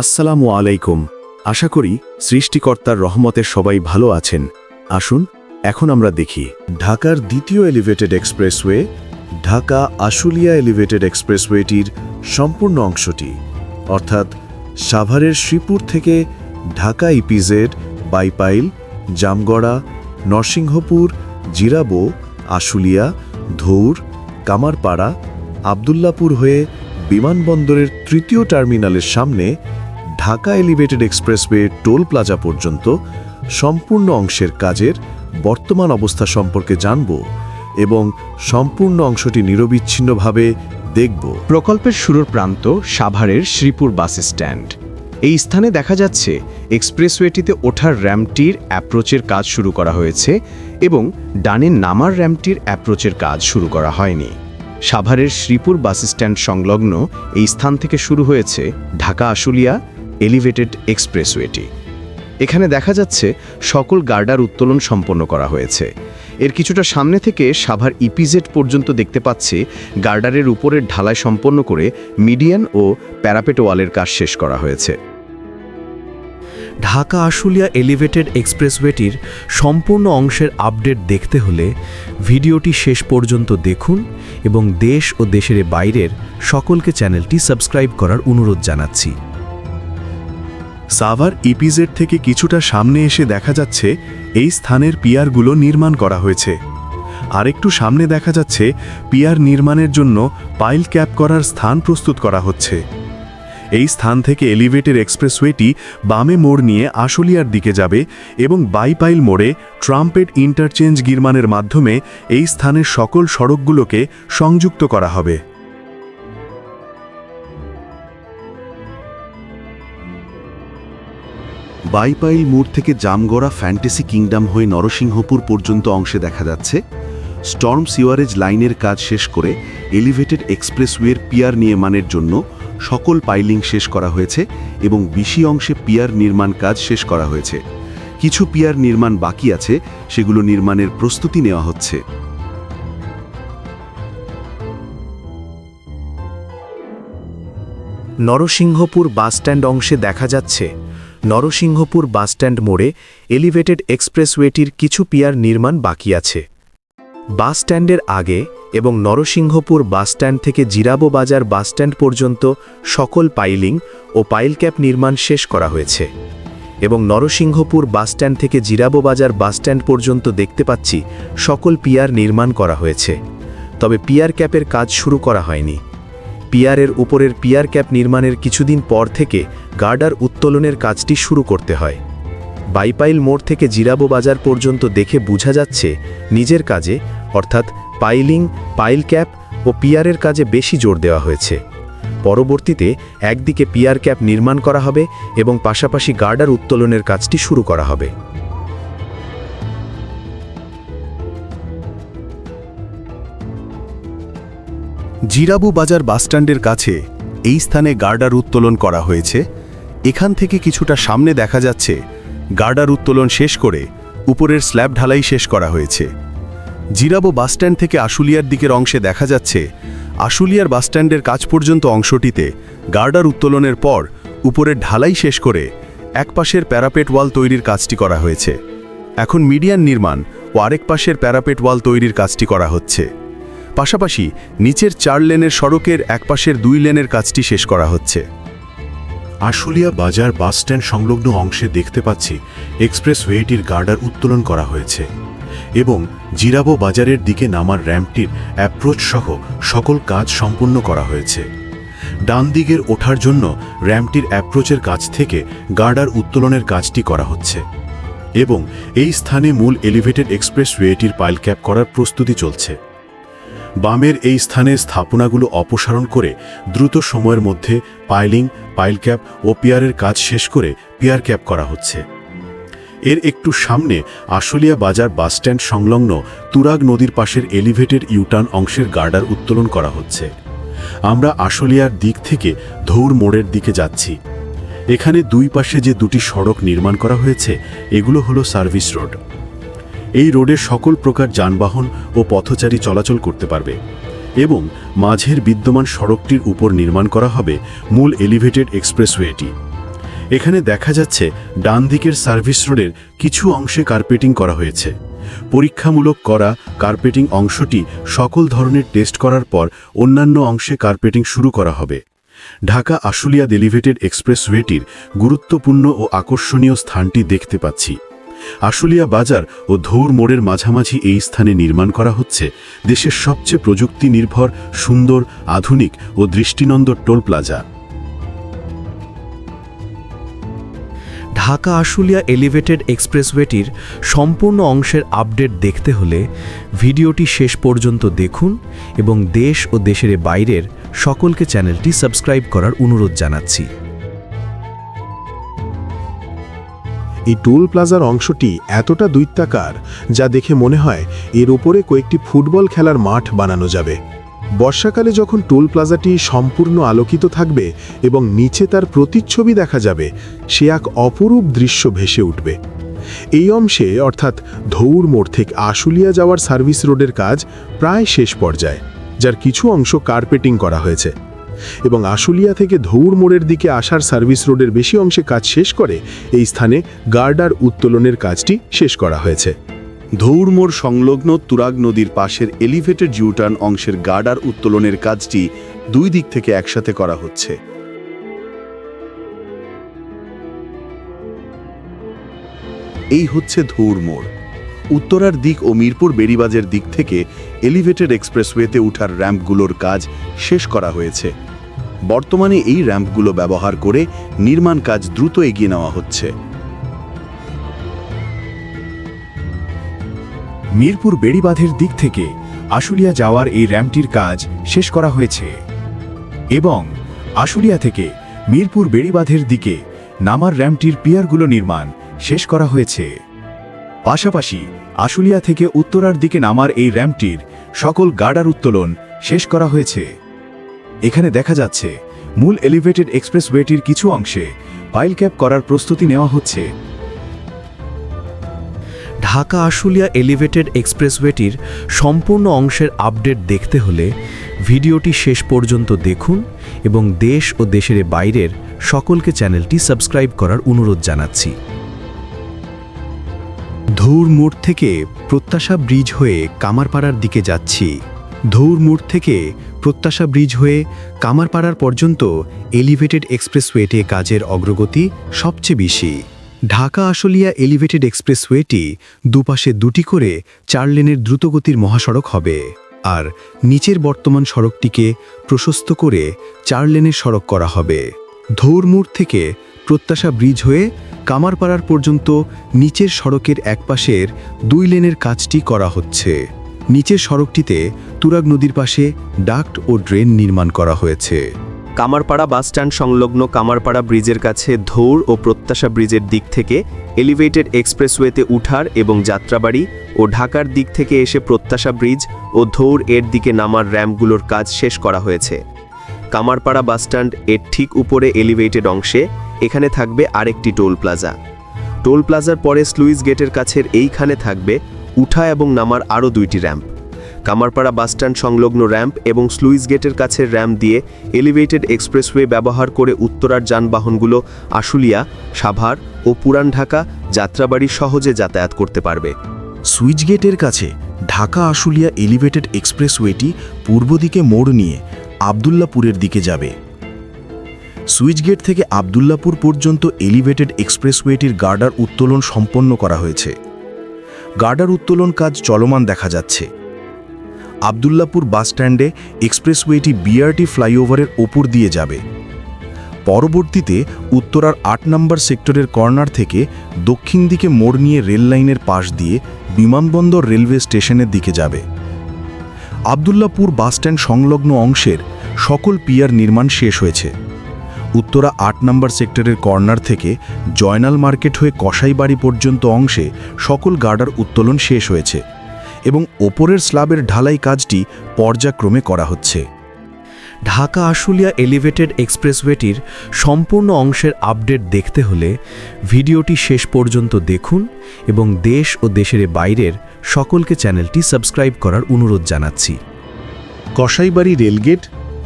আসসালামু আলাইকুম। আশা করি সৃষ্টিকর্তার রহমতের সবাই ভালো আছেন। আসুন, এখন আমরা দেখি। ঢাকার দ্বিতীয় elevated expressway, Dhaka Ashulia elevated এক্সপ্রেসওয়েটির সম্পূর্ণ অংশটি। অর্থাৎ সাভারের শ্রীপুর থেকে ঢাকা ইপিজেড, বাইপাইল, জামগড়া, নরসিংহপুর, জিরাবো, আশুলিয়া, ধৌর, কামারপাড়া, আবদুল্লাপুর হয়ে বিমানবন্দরের তৃতীয় টার্মিনালের সামনে Dhaka elevated expressway toll plaza পর্যন্ত সম্পূর্ণ অংশের কাজের বর্তমান অবস্থা সম্পর্কে জানব এবং সম্পূর্ণ অংশটি নিরবিচ্ছিন্নভাবে দেখব। প্রকল্পের শুরুর প্রান্ত সাভারের শ্রীপুর বাস স্ট্যান্ড। এই স্থানে দেখা যাচ্ছে এক্সপ্রেসওয়েটিতে ওঠার র্যাম্পটির অ্যাপ্রোচের কাজ শুরু করা হয়েছে এবং ডানে নামার র্যাম্পটির অ্যাপ্রোচের কাজ শুরু করা হয়নি। সাভারের শ্রীপুর বাস স্ট্যান্ড সংলগ্ন এই স্থান থেকে শুরু হয়েছে ঢাকা আশুলিয়া এলিভেটেড এক্সপ্রেসওয়েটি। এখানে দেখা যাচ্ছে সকল গার্ডার উত্তোলন সম্পন্ন করা হয়েছে। এর কিছুটা সামনে থেকে সাভার ইপিজেড পর্যন্ত দেখতে পাচ্ছি গার্ডারের উপরের ঢালাই সম্পন্ন করে মিডিয়ান ও প্যারাপেট ওয়ালের কাজ শেষ করা হয়েছে। ঢাকা আশুলিয়া এলিভেটেড এক্সপ্রেসওয়েটির সম্পূর্ণ অংশের আপডেট দেখতে হলে ভিডিওটি শেষ পর্যন্ত দেখুন এবং দেশ ও দেশের বাইরের সকলকে চ্যানেলটি সাবস্ক্রাইব করার অনুরোধ জানাচ্ছি। সাভার ইপিজেড থেকে কিছুটা সামনে এসে দেখা যাচ্ছে এই স্থানের পিয়ারগুলো নির্মাণ করা হয়েছে। আরেকটু সামনে দেখা যাচ্ছে পিয়ার নির্মাণের জন্য পাইল ক্যাপ করার স্থান প্রস্তুত করা হচ্ছে। এই স্থান থেকে এলিভেটেড এক্সপ্রেসওয়েটি বামে মোড় নিয়ে আশুলিয়ার দিকে যাবে এবং বাইপাইল মোড়ে ট্রাম্পেট ইন্টারচেঞ্জ নির্মাণের মাধ্যমে এই স্থানের সকল সড়কগুলোকে সংযুক্ত করা হবে। বাইপাইল মোড় থেকে জামগড়া ফ্যান্টাসি কিংডম হয়ে নরসিংহপুর পর্যন্ত অংশে দেখা যাচ্ছে। স্টর্ম সিওয়ারেজ লাইনের কাজ শেষ করে এলিভেটেড এক্সপ্রেসওয়ের পিয়ার নির্মাণের জন্য সকল পাইলিং শেষ করা হয়েছে এবং বেশি অংশে পিয়ার নির্মাণ কাজ শেষ করা হয়েছে। কিছু পিয়ার নির্মাণ বাকি আছে, সেগুলো নির্মাণের প্রস্তুতি নেওয়া হচ্ছে। নরসিংহপুর বাসস্ট্যান্ড অংশে দেখা যাচ্ছে নরসিংহপুর বাসস্ট্যান্ড মোড়ে এলিভেটেড এক্সপ্রেসওয়েটির কিছু পিয়ার নির্মাণ বাকি আছে। বাসস্ট্যান্ডের আগে এবং নরসিংহপুর বাসস্ট্যান্ড থেকে জিরাবো বাজার বাসস্ট্যান্ড পর্যন্ত সকল পাইলিং ও পাইল ক্যাপ নির্মাণ শেষ করা হয়েছে। এবং নরসিংহপুর বাসস্ট্যান্ড থেকে জিরাবো বাজার বাসস্ট্যান্ড পর্যন্ত দেখতে পাচ্ছি সকল পিয়ার নির্মাণ করা হয়েছে। তবে পিয়ার ক্যাপের কাজ শুরু করা হয়নি। পিয়ারের উপরের পিয়ার ক্যাপ নির্মাণের কিছুদিন পর থেকে গার্ডার উত্তোলনের কাজটি শুরু করতে হয়। বাইপাইল মোড় থেকে জিরাবো বাজার পর্যন্ত দেখে বোঝা যাচ্ছে, নিজের কাজে, অর্থাৎ পাইলিং, পাইল ক্যাপ ও পিয়ারের কাজে বেশি জোর দেওয়া হয়েছে। পরবর্তীতে একদিকে পিয়ার ক্যাপ নির্মাণ করা হবে এবং পাশাপাশি গার্ডার উত্তোলনের কাজটি শুরু করা হবে। জিরাবু বাজার বাসস্ট্যান্ডের কাছে এই স্থানে গার্ডার উত্তোলন করা হয়েছে। এখান থেকে কিছুটা সামনে দেখা যাচ্ছে, গার্ডার উত্তোলন শেষ করে উপরের স্ল্যাব ঢালাই শেষ করা হয়েছে। জিরাবো বাসস্ট্যান্ড থেকে আশুলিয়ার দিকের অংশে দেখা যাচ্ছে, আশুলিয়ার বাসস্ট্যান্ডের কাজ পর্যন্ত অংশটিতে গার্ডার উত্তোলনের পর উপরের ঢালাই শেষ করে একপাশের প্যারাপেট ওয়াল তৈরির কাজটি করা হয়েছে। এখন মিডিয়ান নির্মাণ ও আরেক পাশের প্যারাপেট ওয়াল তৈরির কাজটি করা হচ্ছে। পাশাপাশি নিচের চার লেনের সড়কের একপাশের দুই লেনের কাজটি শেষ করা হচ্ছে। আশুলিয়া বাজার বাসস্ট্যান্ড সংলগ্ন অংশে দেখতে পাচ্ছি এক্সপ্রেসওয়েটির গার্ডার উত্তোলন করা হয়েছে এবং জিরাবো বাজারের দিকে নামার র্যাম্পটির অ্যাপ্রোচ সহ সকল কাজ সম্পূর্ণ করা হয়েছে। ডান দিকের ওঠার জন্য র্যাম্পটির অ্যাপ্রোচের কাছ থেকে গার্ডার উত্তোলনের কাজটি করা হচ্ছে এবং এই স্থানে মূল এলিভেটেড এক্সপ্রেসওয়েটির পাইল ক্যাপ করার প্রস্তুতি চলছে। বামের এই স্থানে স্থাপনাগুলো অপসারণ করে দ্রুত সময়ের মধ্যে পাইলিং পাইল ক্যাপ ও পিয়ারের কাজ শেষ করে পিয়ার ক্যাপ করা হচ্ছে। এর একটু সামনে আশুলিয়া বাজার বাসস্ট্যান্ড সংলগ্ন তুরাগ নদীর পাশের এলিভেটেড ইউটার্ন অংশের গার্ডার উত্তোলন করা হচ্ছে। আমরা আশুলিয়ার দিক থেকে ধৌর মোড়ের দিকে যাচ্ছি। এখানে দুই পাশে যে দুটি সড়ক নির্মাণ করা হয়েছে, এগুলো হলো সার্ভিস রোড। এই রোডে সকল প্রকার যানবাহন ও পথচারী চলাচল করতে পারবে এবং মাঝের বিদ্যমান সড়কটির উপর নির্মাণ করা হবে মূল এলিভেটেড এক্সপ্রেসওয়েটি। এখানে দেখা যাচ্ছে ডান দিকের সার্ভিস রোডের কিছু অংশে কার্পেটিং করা হয়েছে। পরীক্ষামূলক করা কার্পেটিং অংশটি সকল ধরনের টেস্ট করার পর অন্যান্য অংশে কার্পেটিং শুরু করা হবে। ঢাকা আশুলিয়া ডেলিভেটেড এক্সপ্রেসওয়েটির গুরুত্বপূর্ণ ও আকর্ষণীয় স্থানটি দেখতে পাচ্ছি। আশুলিয়া বাজার ও ধৌর মোড়ের মাঝামাঝি এই স্থানে নির্মাণ করা হচ্ছে। দেশের সবচেয়ে প্রযুক্তি নির্ভর সুন্দর, আধুনিক ও দৃষ্টিনন্দর toll plaza. Dhaka Ashulia elevated এক্সপ্রেসওয়েটির সম্পূর্ণ অংশের আপডেট দেখতে হলে ভিডিওটি শেষ পর্যন্ত দেখুন এবং দেশ ও দেশের বাইরের সকলকে চ্যানেলটি সাবস্ক্রাইব করার অনুরোধ জানাচ্ছি। এই টোল প্লাজার অংশটি এতটা দৈত্যাকার যা দেখে মনে হয় এর উপরে কয়েকটি ফুটবল খেলার মাঠ বানানো যাবে। বর্ষাকালে যখন টোল প্লাজাটি সম্পূর্ণ আলোকিত থাকবে এবং নিচে তার প্রতিচ্ছবি দেখা যাবে, সে এক অপরূপ দৃশ্য ভেসে উঠবে। এই অংশে, অর্থাৎ ধৌর মোড় থেকে আশুলিয়া যাওয়ার সার্ভিস রোডের কাজ প্রায় শেষ পর্যায়ে, যার কিছু অংশ কার্পেটিং করা হয়েছে। এবং আশুলিয়া থেকে ধৌর মোড়ের দিকে আসার সার্ভিস রোডের বেশি অংশে কাজ শেষ করে এই স্থানে গার্ডার উত্তোলনের কাজটি শেষ করা হয়েছে। ধৌর মোড় সংলগ্ন তুরাগ নদীর পাশের এলিভেটেড জিউটার্ন অংশের গার্ডার উত্তোলনের কাজটি দুই দিক থেকে একসাথে করা হচ্ছে। এই হচ্ছে ধৌর মোড়। উত্তরার দিক ও মিরপুর বেড়িবাজের দিক থেকে এলিভেটেড এক্সপ্রেসওয়েতে ওঠার র্যাম্পগুলোর কাজ শেষ করা হয়েছে। বর্তমানে এই র্যাম্পগুলো ব্যবহার করে নির্মাণ কাজ দ্রুত এগিয়ে নেওয়া হচ্ছে। মিরপুর বেড়িবাঁধের দিক থেকে আশুলিয়া যাওয়ার এই র্যাম্পটির কাজ শেষ করা হয়েছে এবং আশুলিয়া থেকে মিরপুর বেড়িবাঁধের দিকে নামার র্যাম্পটির পিয়ারগুলো নির্মাণ শেষ করা হয়েছে। পাশাপাশি আশুলিয়া থেকে উত্তরার দিকে নামার এই র্যাম্পটির সকল গার্ডার উত্তোলন শেষ করা হয়েছে। এখানে দেখা যাচ্ছে, মূল এলিভেটেড এক্সপ্রেসওয়েটির কিছু অংশে পাইল ক্যাপ করার প্রস্তুতি নেওয়া হচ্ছে। ঢাকা আশুলিয়া এলিভেটেড এক্সপ্রেসওয়েটির সম্পূর্ণ অংশের আপডেট দেখতে হলে ভিডিওটি শেষ পর্যন্ত দেখুন এবং দেশ ও দেশের বাইরের সকলকে চ্যানেলটি সাবস্ক্রাইব করার অনুরোধ জানাচ্ছি। ধৌর মোড় থেকে প্রত্যাশা ব্রিজ হয়ে কামারপাড়ার দিকে যাচ্ছি। ধৌর মোড় থেকে প্রত্যাশা ব্রিজ হয়ে কামারপাড়ার পর্যন্ত এলিভেটেড এক্সপ্রেসওয়েতে কাজের অগ্রগতি সবচেয়ে বেশি। ঢাকা আশুলিয়া এলিভেটেড এক্সপ্রেসওয়েটি দুপাশে দুটি করে চার লেনের দ্রুতগতির মহাসড়ক হবে আর নিচের বর্তমান সড়কটিকে প্রশস্ত করে চার লেনের সড়ক করা হবে। ধৌরমুড় থেকে প্রত্যাশা ব্রিজ হয়ে কামারপাড়ার পর্যন্ত নিচের সড়কের একপাশের দুই লেনের কাজটি করা হচ্ছে। নিচের সড়কটিতে তুরাগ নদীর পাশে ডাক্ট ও ড্রেন নির্মাণ করা হয়েছে। কামারপাড়া বাসস্ট্যান্ড সংলগ্ন কামারপাড়া ব্রিজের কাছে ধৌর ও প্রত্যাশা ব্রিজের দিক থেকে এলিভেটেড এক্সপ্রেসওয়েতে উঠার এবং যাত্রাবাড়ি ও ঢাকার দিক থেকে এসে প্রত্যাশা ব্রিজ ও ধৌর এর দিকে নামার র্যাম্পগুলোর কাজ শেষ করা হয়েছে। কামারপাড়া বাসস্ট্যান্ড এর ঠিক উপরে এলিভেটেড অংশে এখানে থাকবে আরেকটি টোল প্লাজা। টোল প্লাজার পরে স্লুইস গেটের কাছের এইখানে থাকবে উঠা এবং নামার আরও দুইটি র্যাম্প। কামারপাড়া বাসস্ট্যান্ড সংলগ্ন র্যাম্প এবং স্লুইস গেটের কাছের র্যাম্প দিয়ে এলিভেটেড এক্সপ্রেসওয়ে ব্যবহার করে উত্তরার যানবাহনগুলো আশুলিয়া, সাভার ও পুরান ঢাকা যাত্রাবাড়ি সহজে যাতায়াত করতে পারবে। সুইচ গেটের কাছে ঢাকা আশুলিয়া এলিভেটেড এক্সপ্রেসওয়েটি পূর্ব দিকে মোড় নিয়ে আবদুল্লাপুরের দিকে যাবে। সুইচ গেট থেকে আবদুল্লাপুর পর্যন্ত এলিভেটেড এক্সপ্রেসওয়েটির গার্ডার উত্তোলন সম্পন্ন করা হয়েছে। গার্ডার উত্তোলন কাজ চলমান দেখা যাচ্ছে। আবদুল্লাপুর বাসস্ট্যান্ডে এক্সপ্রেসওয়েটি বিআরটি ফ্লাইওভারের ওপর দিয়ে যাবে। পরবর্তীতে উত্তরার আট নম্বর সেক্টরের কর্নার থেকে দক্ষিণ দিকে মোড় নিয়ে রেল লাইনের পাশ দিয়ে বিমানবন্দর রেলওয়ে স্টেশনের দিকে যাবে। আবদুল্লাপুর বাসস্ট্যান্ড সংলগ্ন অংশের সকল পিয়ার নির্মাণ শেষ হয়েছে। উত্তরা আট নম্বর সেক্টরের কর্নার থেকে জয়নাল মার্কেট হয়ে কসাইবাড়ি পর্যন্ত অংশে সকল গার্ডার উত্তোলন শেষ হয়েছে এবং ওপরের স্ল্যাবের ঢালাই কাজটি পর্যায়ক্রমে করা হচ্ছে। ঢাকা আশুলিয়া এলিভেটেড এক্সপ্রেসওয়েটির সম্পূর্ণ অংশের আপডেট দেখতে হলে ভিডিওটি শেষ পর্যন্ত দেখুন এবং দেশ ও দেশের বাইরের সকলকে চ্যানেলটি সাবস্ক্রাইব করার অনুরোধ জানাচ্ছি। Kasaibari rail gate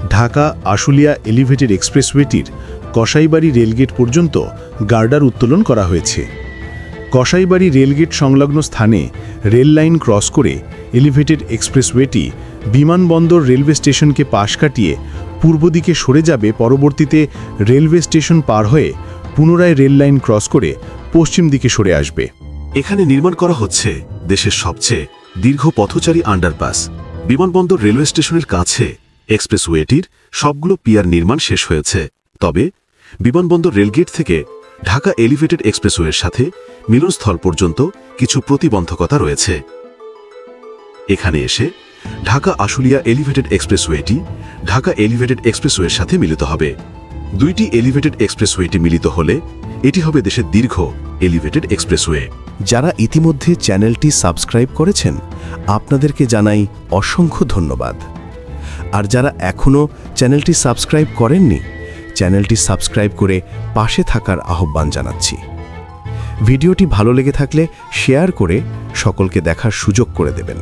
Dhaka Ashulia elevated এক্সপ্রেসওয়েটির Kasaibari rail gate পর্যন্ত গার্ডার উত্তোলন করা হয়েছে। কসাইবাড়ি রেলগেট সংলগ্ন স্থানে রেল লাইন ক্রস করে এলিভেটেড এক্সপ্রেসওয়েটি বিমানবন্দর রেলওয়ে স্টেশনকে পাশ কাটিয়ে পূর্ব দিকে সরে যাবে, পরবর্তীতে রেলওয়ে স্টেশন পার হয়ে পুনরায় রেল লাইন ক্রস করে পশ্চিম দিকে সরে আসবে। এখানে নির্মাণ করা হচ্ছে দেশের সবচেয়ে দীর্ঘ পথচারী আন্ডারপাস। বিমানবন্দর রেলওয়ে স্টেশনের কাছে এক্সপ্রেসওয়েটির সবগুলো পিয়ার নির্মাণ শেষ হয়েছে। তবে, বিমানবন্দর রেলগেট থেকে ঢাকা এলিভেটেড এক্সপ্রেসওয়ের সাথে মিলনস্থল পর্যন্ত কিছু প্রতিবন্ধকতা রয়েছে। এখানে এসে ঢাকা আশুলিয়া এলিভেটেড এক্সপ্রেসওয়েটি ঢাকা এলিভেটেড এক্সপ্রেসওয়ের সাথে মিলিত হবে। দুইটি এলিভেটেড এক্সপ্রেসওয়েটি মিলিত হলে এটি হবে দেশের দীর্ঘ এলিভেটেড এক্সপ্রেসওয়ে। যারা ইতিমধ্যে চ্যানেলটি সাবস্ক্রাইব করেছেন, আপনাদেরকে জানাই অসংখ্য ধন্যবাদ। আর যারা এখনও চ্যানেলটি সাবস্ক্রাইব করেননি, চ্যানেলটি সাবস্ক্রাইব করে পাশে থাকার আহ্বান জানাচ্ছি। ভিডিওটি ভালো লেগে থাকলে শেয়ার করে সকলকে দেখার সুযোগ করে দেবেন।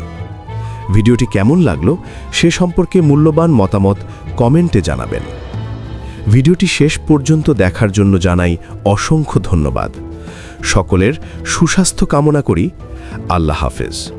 ভিডিওটি কেমন লাগল সে সম্পর্কে মূল্যবান মতামত কমেন্টে জানাবেন। ভিডিওটি শেষ পর্যন্ত দেখার জন্য জানাই অসংখ্য ধন্যবাদ। সকলের সুস্বাস্থ্য কামনা করি। আল্লাহ হাফেজ।